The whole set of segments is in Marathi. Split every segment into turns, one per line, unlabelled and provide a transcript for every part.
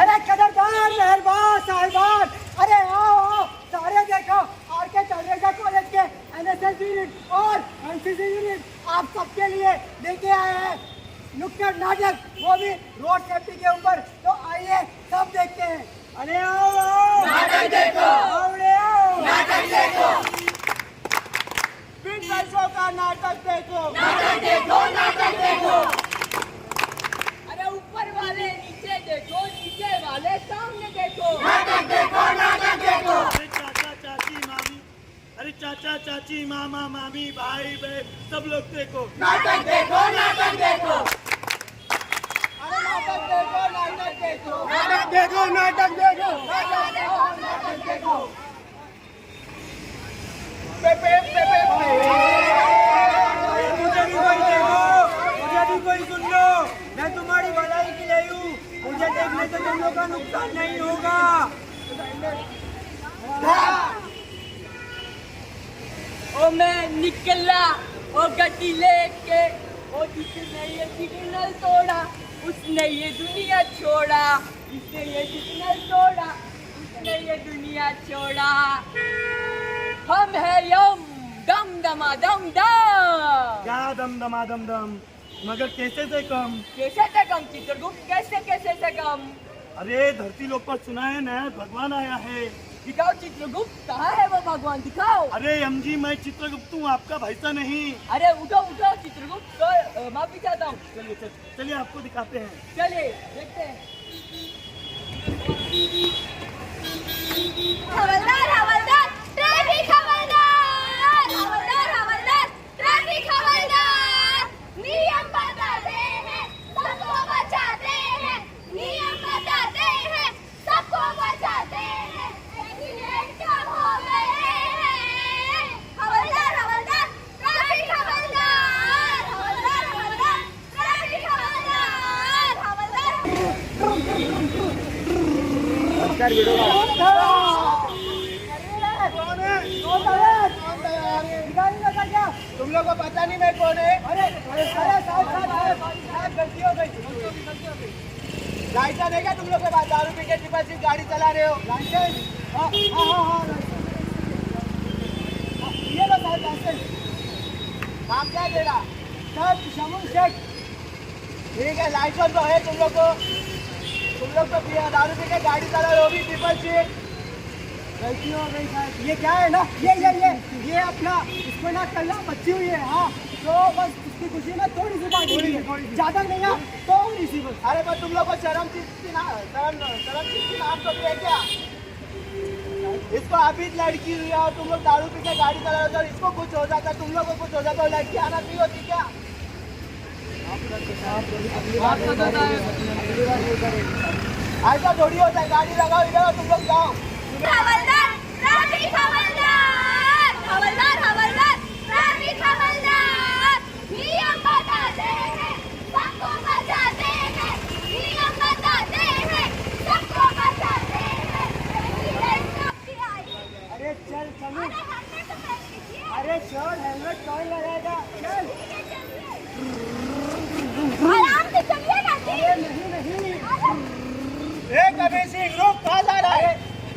अरे कदरदार मेहरबान साहिबान। अरे आओ आओ सारे देखो। आर के चंद्रेजा कॉलेज के एन एस एस यूनिट और एन सी सी यूनिट आप सबके लिए लेके आए हैं। नुक्कड़ नाटक वो भी रोड सेफ्टी के ऊपर। तो आइए सब देखते हैं। अरे आओ आओ नाटक देखो आओ रे आओ नाटक देखो बिन पैसों का नाटक देखो नाटक देखो नाटक देखो
अरे ऊपर वाले नीचे देखो नीचे वाले सामने देखो
नाटक देखो नाटक देखो
अरे चाचा चाची मामी अरे चाचा मामा मामी भाई बहन सब लोग देखो।
नाटक देखो नाटक देखो। अरे नाटक देखो नाटक देखो। नाटक देखो नाटक देखो। नाटक देखो
ओ मैं निकला ओ गड्डी लेके ओ जिसने ये सिग्नल तोड़ा उसने ये दुनिया छोड़ा। जिसने ये सिग्नल तोड़ा उसने ये दुनिया छोड़ा। हम है यम दम दमा दम दम।
क्या दम दमा दम दम। मगर कैसे से कम?
कैसे से कम चित्रगुप्त? कैसे कैसे से कम?
अरे धरती लोग पर सुना है ना भगवान आया है।
दिखाओ चित्रगुप्त कहाँ है वो भगवान? दिखाओ।
अरे एम जी मैं चित्रगुप्त हूँ आपका भैसा नहीं।
अरे उठो उठो चित्रगुप्त सर माफ़ी चाहता हूँ।
चलिए चलिए आपको दिखाते हैं।
चलिए देखते हैं।
हवलदार हवलदार ट्रैफ़िक हवलदार हवलदार हवलदार ट्रैफ़िक हवलदार नियम बताते हैं सबको बचाते हैं नियम बताते हैं सबको बचाते हैं एक्सीडेंट कम हो गए हैं हवलदार हवलदार ट्रैफ़िक हवलदार हवलदार हवलदार ट्रैफ़िक हवलदार हवलदार
तुम लोग को पता नहीं मैं कौन है। अरे गलती हो गई लाइसेंस है क्या तुम लोग के पास दारू पी के टिपा सिर्फ़ गाड़ी चला रहे हो। लाइसेंस? हाँ हाँ हाँ हाँ हाँ, ये लो साहब लाइसेंस। नाम क्या है तेरा सर शमुल शेख। ठीक है लाइसेंस तो है तुम लोग को। तुम लोग तो दारू पी के गाड़ी चला रहे हो भी ट्रिपल सीट गलती हो गई शायद ये क्या है ना? ये ये ये ये अपना इसको ना कल ना बच्ची हुई है हाँ। तो बस इसकी खुशी में थोड़ी सी बात है ज़्यादा नहीं है थोड़ी सी बस। अरे बस तुम लोग को शर्म चीज़ की ना शर्म शर्म चीज़ की नाम तो है क्या? इसको अभी लड़की हुई है और तुम लोग दारू पी के गाड़ी चला रहे हो और इसको कुछ हो जाता तुम लोग को कुछ हो जाता है लड़की आना नहीं होती क्या? ऐसा थोड़ी होता है गाड़ी लगाओ इधर तुम लोग जाओ।
আলাদা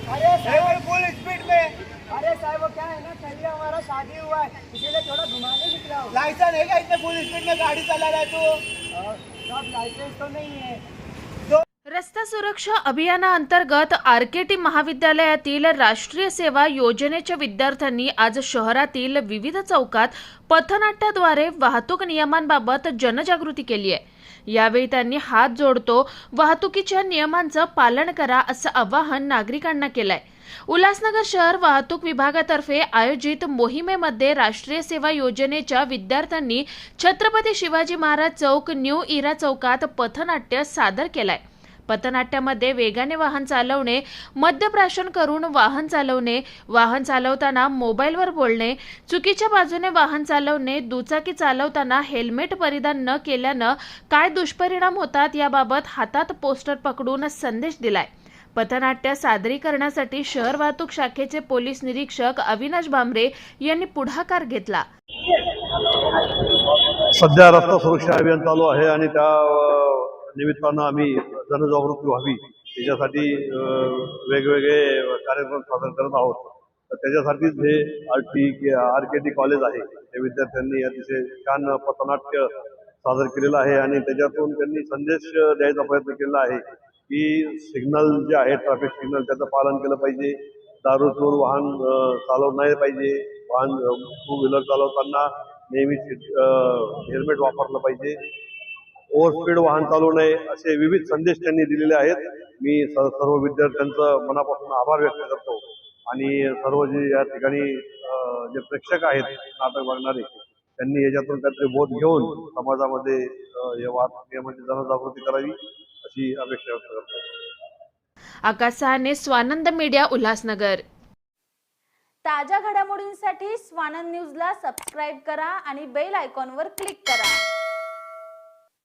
अरे साहब. फुल स्पीड में अरे साहब वो क्या है ना कल हमारा शादी हुआ है इसीलिए थोड़ा घुमाने निकला हूँ। लाइसेंस है क्या इतने फुल स्पीड में गाड़ी चला रहा है तू? सब लाइसेंस तो नहीं है।
रस्ता सुरक्षा अभियानाअंतर्गत आर के टी महाविद्यालयातील राष्ट्रीय सेवा योजनेच्या विद्यार्थ्यांनी आज शहरातील विविध चौकात पथनाट्याद्वारे वाहतूक नियमांबाबत जनजागृती केली आहे. यावेळी त्यांनी हात जोडतो वाहतुकीच्या नियमांचं पालन करा असं आवाहन नागरिकांना केलंय. उल्हासनगर शहर वाहतूक विभागातर्फे आयोजित मोहिमेमध्ये राष्ट्रीय सेवा योजनेच्या विद्यार्थ्यांनी छत्रपती शिवाजी महाराज चौक न्यू इरा चौकात पथनाट्य सादर केलाय. पथनाट्यामध्ये वेगाने वाहन चालवणे मद्यप्राशन करून वाहन चालवणे वाहन चालवताना मोबाईलवर बोलणे चुकीच्या बाजूने वाहन चालवणे दुचाकी चालवताना हेल्मेट परिधान न केल्यानं काय दुष्परिणाम होतात याबाबत हातात पोस्टर पकडून संदेश दिलाय. पथनाट्य सादरीकरणासाठी शहर वाहतूक शाखेचे पोलीस निरीक्षक अविनाश भामरे यांनी पुढाकार घेतला.
सध्या रस्ता सुरक्षा अभियान चालू आहे आणि त्या निमित्तानं आम्ही जनजागृती व्हावी. त्याच्यासाठी वेगवेगळे कार्यक्रम सादर करत आहोत. तर त्याच्यासाठीच हे R T R K T college आहे. त्या विद्यार्थ्यांनी अतिशय छान पथनाट्य सादर केलेलं आहे आणि त्याच्यातून त्यांनी संदेश द्यायचा प्रयत्न केलेला आहे की सिग्नल जे आहे ट्रॅफिक सिग्नल त्याचं पालन केलं पाहिजे. दारू वाहन चालवलं नाही पाहिजे. वाहन टू व्हीलर चालवताना नेहमी हेल्मेट वापरलं पाहिजे. ओव्हरस्पीड वाहन चालवू नये असे विविध संदेश त्यांनी दिलेले आहेत. मी सर्व विद्यार्थ्यांचं मनापासून आभार व्यक्त करतो. आणि सर्व जे या ठिकाणी जे प्रेक्षक आहेत नाटक बघणारे त्यांनी याच्यातून काहीतरी बोध घेऊन समाजामध्ये या वाहतूक नियमांची जनजागृती करावी अशी अपेक्षा व्यक्त करतो.
आकाश सहाने स्वानंद मीडिया उल्हासनगर.
ताज्या घडामोडींसाठी स्वानंद न्यूजला सबस्क्राईब करा आणि बेल आयकॉनवर क्लिक करा.